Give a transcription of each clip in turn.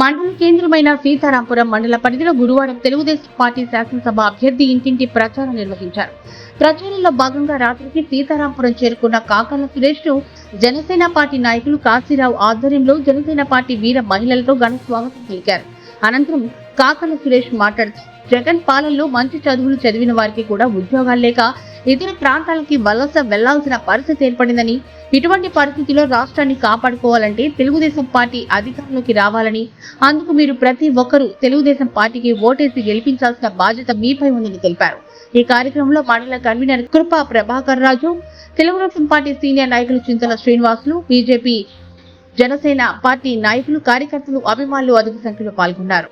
మండల కేంద్రమైన సీతారాంపురం మండల పరిధిలో గురువారం తెలుగుదేశం పార్టీ శాసనసభ అభ్యర్థి ఇంటింటి ప్రచారం నిర్వహించారు. ప్రచారంలో భాగంగా రాత్రికి సీతారాంపురం చేరుకున్న కాకల సురేష్ను జనసేన పార్టీ నాయకులు కాశీరావు ఆధ్వర్యంలో జనసేన పార్టీ వీర మహిళలతో ఘన స్వాగతం పలికారు. అనంతరం కాకల సురేష్ మాట్లాడుతూ జగన్ పాలనలో మంచి చదువులు చదివిన వారికి కూడా ఉద్యోగాలు లేక ఇతర ప్రాంతాలకి వలస వెళ్ళాల్సిన పరిస్థితి ఏర్పడిందని ఇటువంటి పరిస్థితిలో రాష్ట్రాన్ని కాపాడుకోవాలంటే తెలుగుదేశం పార్టీ అధికారంలోకి రావాలని అందుకు మీరు ప్రతి ఒక్కరూ తెలుగుదేశం పార్టీకి ఓటేసి గెలిపించాల్సిన బాధ్యత మీపై ఉందని తెలిపారు. ఈ కార్యక్రమంలో మండల convener Krupa Prabhakar Raju Telugu Desam party senior నాయకులు చింతల శ్రీనివాసులు బీజేపీ జనసేన పార్టీ నాయకులు కార్యకర్తలు అభిమానులు అధిక సంఖ్యలో పాల్గొన్నారు.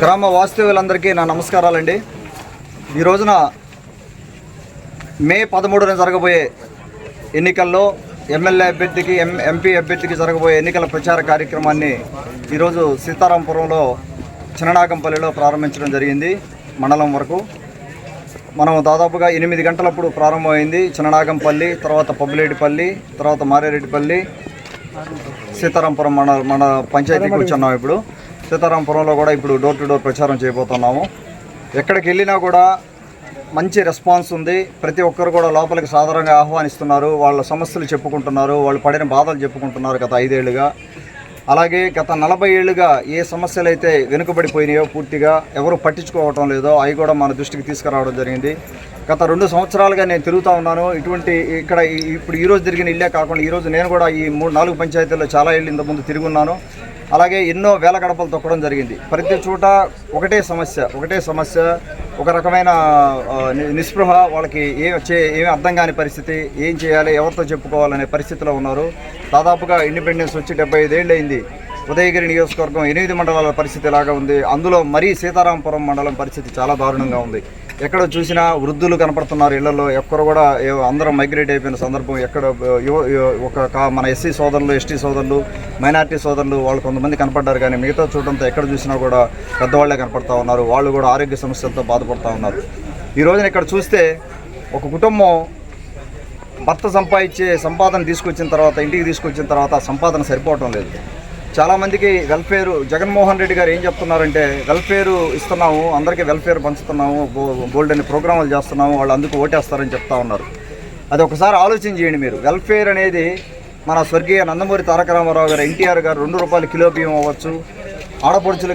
గ్రామ వాస్తవ్యులందరికీ నా నమస్కారాలండి. ఈ రోజున మే పదమూడున జరగబోయే ఎన్నికల్లో ఎమ్మెల్యే అభ్యర్థికి ఎం ఎంపీ అభ్యర్థికి జరగబోయే ఎన్నికల ప్రచార కార్యక్రమాన్ని ఈరోజు సీతారాంపురంలో చిన్ననాగంపల్లిలో ప్రారంభించడం జరిగింది మండలం వరకు. మనం దాదాపుగా ఎనిమిది గంటలప్పుడు ప్రారంభమైంది చిన్ననాగంపల్లి తర్వాత పబ్బులేటిపల్లి తర్వాత మారేరెడ్డిపల్లి సీతారాంపురం మన మన పంచాయతీకి వచ్చున్నాం ఇప్పుడు. సీతారాంపురంలో కూడా ఇప్పుడు డోర్ టు డోర్ ప్రచారం చేయబోతున్నాము. ఎక్కడికి వెళ్ళినా కూడా మంచి రెస్పాన్స్ ఉంది. ప్రతి ఒక్కరు కూడా లోపలికి సాధారణంగా ఆహ్వానిస్తున్నారు. వాళ్ళ సమస్యలు చెప్పుకుంటున్నారు. వాళ్ళు పడిన బాధలు చెప్పుకుంటున్నారు గత ఐదేళ్ళుగా. అలాగే గత నలభై ఏళ్ళుగా ఏ సమస్యలు అయితే వెనుకబడిపోయినాయో పూర్తిగా ఎవరు పట్టించుకోవటం లేదో అవి కూడా మన దృష్టికి తీసుకురావడం జరిగింది. గత రెండు సంవత్సరాలుగా నేను తిరుగుతూ ఉన్నాను. ఇటువంటి ఇక్కడ ఇప్పుడు ఈరోజు తిరిగిన ఇల్లే కాకుండా ఈరోజు నేను కూడా ఈ మూడు నాలుగు పంచాయతీల్లో చాలా ఇళ్ళు ఇంతకుముందు తిరిగి ఉన్నాను. అలాగే ఎన్నో వేల గడపలు తొక్కడం జరిగింది. ప్రతి చోట ఒకటే సమస్య ఒకటే సమస్య ఒక రకమైన నిస్పృహ వాళ్ళకి ఏం చే ఏమి అర్థం కాని పరిస్థితి ఏం చేయాలి ఎవరితో చెప్పుకోవాలనే పరిస్థితిలో ఉన్నారు. దాదాపుగా ఇండిపెండెన్స్ వచ్చి డెబ్బై ఐదేళ్ళు అయింది. ఉదయగిరి నియోజకవర్గం ఎనిమిది మండలాల పరిస్థితి ఇలాగా ఉంది. అందులో మరీ సీతారాంపురం మండలం పరిస్థితి చాలా దారుణంగా ఉంది. ఎక్కడ చూసినా వృద్ధులు కనపడుతున్నారు ఇళ్ళలో. ఎక్కడ కూడా ఏ- అందరం మైగ్రేట్ అయిపోయిన సందర్భం ఎక్కడ యువ ఒక మన ఎస్సీ సోదరులు ఎస్టీ సోదరులు మైనార్టీ సోదరులు వాళ్ళు కొంతమంది కనపడ్డారు కానీ మిగతా చూడడంతో ఎక్కడ చూసినా కూడా పెద్దవాళ్ళే కనపడతా ఉన్నారు. వాళ్ళు కూడా ఆరోగ్య సమస్యలతో బాధపడుతూ ఉన్నారు. ఈ రోజున ఇక్కడ చూస్తే ఒక కుటుంబం భర్త సంపాదించే సంపాదన తీసుకొచ్చిన తర్వాత ఇంటికి తీసుకొచ్చిన తర్వాత ఆ సంపాదన సరిపోవటం లేదు. చాలామందికి వెల్ఫేర్ జగన్మోహన్ రెడ్డి గారు ఏం చెప్తున్నారంటే వెల్ఫేర్ ఇస్తున్నాము అందరికీ వెల్ఫేర్ పంచుతున్నాము గో- గోల్డెన్ ప్రోగ్రాములు చేస్తున్నాము వాళ్ళు అందుకు ఓటేస్తారని చెప్తా ఉన్నారు. అది ఒకసారి ఆలోచన చేయండి మీరు. వెల్ఫేర్ అనేది మన స్వర్గీయ నందమూరి తారక రామారావు గారు ఎన్టీఆర్ గారు రెండు రూపాయలు కిలో బియ్యం అవ్వచ్చు ఆడపడుచులకి